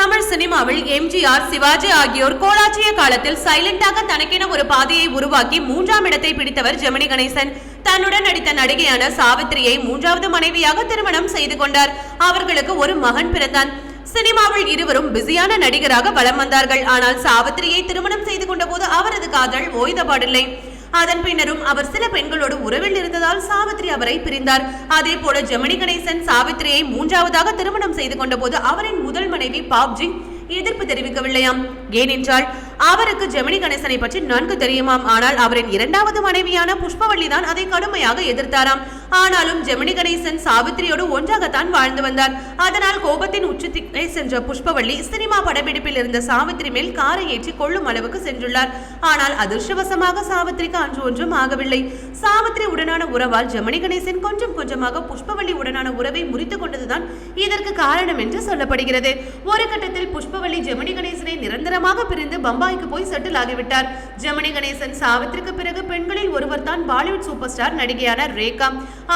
தமிழ் சினிமாவில் எம்ஜிஆர் சிவாஜி ஆகியோர் கோலாச்சிய காலத்தில் சைலண்டாக தனக்கென ஒரு பாதையை உருவாக்கி மூன்றாம் இடத்தை பிடித்தவர் ஜெமினி கணேசன். தன்னுடன் நடித்த நடிகையான சாவித்திரியை மூன்றாவது மனைவியாக திருமணம் செய்து கொண்டார். அவர்களுக்கு ஒரு மகன் பிறந்தான். சினிமாவில் இருவரும் பிஸியான நடிகராக வலம் வந்தார்கள். ஆனால் சாவித்திரியை திருமணம் செய்து கொண்ட போது அவரது காதல் ஓய்தபாடில்லை அதன் பின்னரும் அவர் சில பெண்களோடு உறவில் இருந்ததால் சாவித்ரி அவரை பிரிந்தார். அதே போல ஜெமினி கணேசன் சாவித்திரியை மூன்றாவதாக திருமணம் செய்து கொண்ட போது அவரின் முதல் மனைவி பாப்ஜி எதிர்ப்பு தெரிவிக்கவில்லையாம். ஏனென்றால் அவருக்கு ஜெமினி கணேசனை பற்றி நன்கு தெரியுமாம். ஆனால் அவரின் இரண்டாவது மனைவியான புஷ்பவள்ளி தான் அதை கடுமையாக எதிர்த்தாராம். ஆனாலும் ஜெமினி கணேசன் சாவித்திரியோடு ஒன்றாகத்தான் வாழ்ந்து வந்தார். அதனால் கோபத்தின் உச்சத்திற்கே சென்ற புஷ்பவள்ளி சினிமா படப்பிடிப்பில் இருந்த சாவித்திரி மேல் காரை ஏற்றி கொள்ளும் அளவுக்கு சென்றுள்ளார். ஆனால் அதிர்ஷ்டவசமாக சாவித்திரிக்கு அன்று ஒன்றும் ஆகவில்லை. சாவித்ரி உடனான உறவால் ஜெமினி கணேசன் கொஞ்சம் கொஞ்சமாக புஷ்பவள்ளி உடனான உறவை முறித்துக் கொண்டதுதான் இதற்கு காரணம் என்று சொல்லப்படுகிறது. ஒரு கட்டத்தில் புஷ்பவள்ளி ஜெமினி கணேசனை நிரந்தரமாக பிரிந்து பம்பாய்க்கு போய் செட்டில் ஆகிவிட்டார். ஜெமினி கணேசன் சாவித்திரிக்கு பிறகு பெண்களில் ஒருவர் தான் பாலிவுட் சூப்பர் ஸ்டார் நடிகையான ரேகா.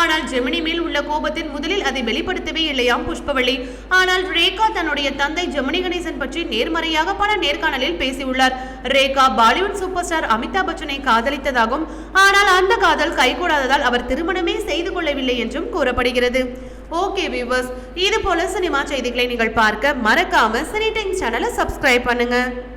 ஆனால் ஜெமினி மேல் உள்ள கோபத்தின் முதலில் அதை வெளிப்படுத்தவே இல்லையாம் புஷ்பவள்ளி. ஆனால் ரேகா தன்னுடைய தந்தை ஜெமினி கணேசன் பற்றி நேர்மறையாக பல நேர்காணலில் பேசியுள்ளார். ரேகா பாலிவுட் சூப்பர் ஸ்டார் அமிதாப் பச்சனை காதலித்ததாகவும் ஆனால் அந்த காதல் கைகூடாததால் அவர் திருமணமே செய்து கொள்ளவில்லை என்றும் கூறப்படுகிறது. ஓகே வியூவர்ஸ் இது போல சினிமா செய்திகளை நீங்கள் பார்க்க மறக்காம சினி டைம் சேனலை சப்ஸ்கிரைப் பண்ணுங்க.